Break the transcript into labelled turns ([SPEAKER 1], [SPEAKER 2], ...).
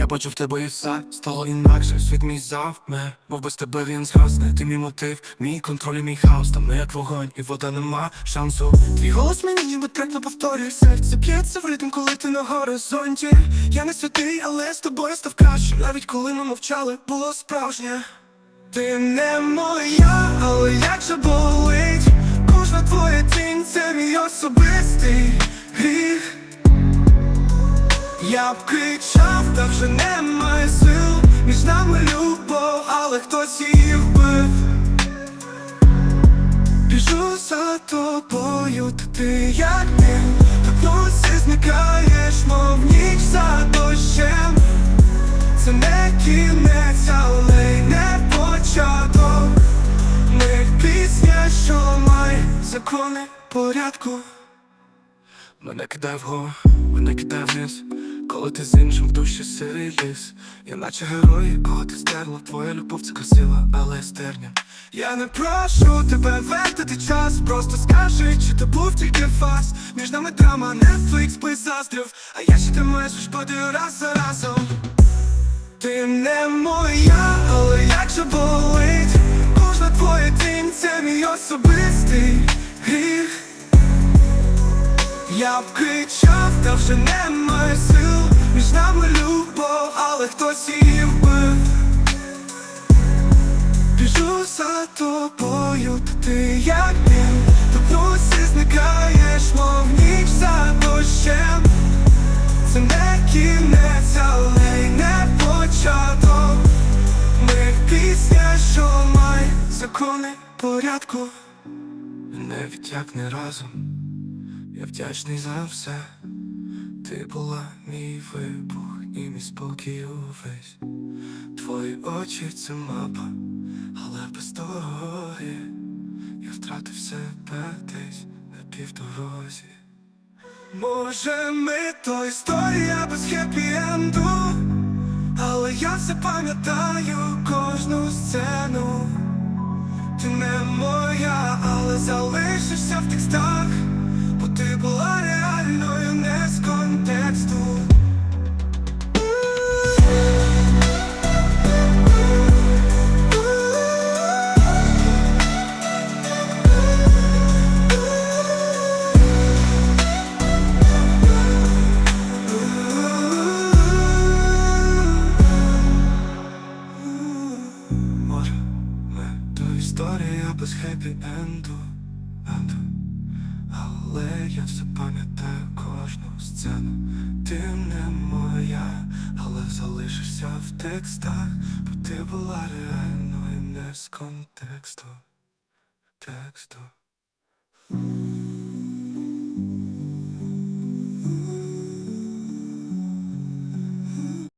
[SPEAKER 1] Я бачу в тебе і все стало інакше. Світ мій завмер, мов без тебе він згасне. Ти мій мотив, мій контроль і мій хаос. Там не як вогонь, і вода нема шансу. Твій голос мені ніби трек на повторі. Серце б'ється в ритм, коли ти на горизонті. Я не святий, але з тобою став краще. Навіть коли ми мовчали, було справжнє. Ти не моя, але як же болить Кожна твоя тінь це мій особистий гріх Я б кричав, та вже немає сил. Між нами любов, але хтось її вбив Біжу за тобою, та ти як дим Торкнувся, зникаєш, мов ніч за дощем. Це не кінець, але й не початок. Ми пісня, що ламає закони порядку. Мене кидає вгору, мене кидає вниз Коли ти з іншим в душі сирий Я наче герой, кого ти стерла Твоя любов це красива, але стерня. Я не прошу тебе вертати час Просто скажи, чи то був тільки фас. Між нами драма, Netflix би заздрив А я ще ти маєш падаю раз за разом. Ти не моя, але як же болить? Кожна твоя тінь це мій особистий гріх. Я б кричав, та вже немає сил Між нами любов, але хтось її вбив. Біжу за тобою, та ти як дим Торкнуся, зникаєш, мов ніч за дощем. Це не кінець, але й не початок. Ми пісня, що має закони порядку. Не відтякне разом, я вдячний за все Ти була мій вибух і мій спокій увесь. Твої очі це мапа, але без дороги Я втратив себе десь на півдорозі. Може, ми то історія без хеппі-енду Але я все пам'ятаю кожну сцену. Ти не моя, але залишишся в текстах Бо ти була без хеппі-енду енду. Але я все пам'ятаю кожну сцену. Ти не моя, але залишишся в текстах Бо ти була реальною не з контексту. Тексту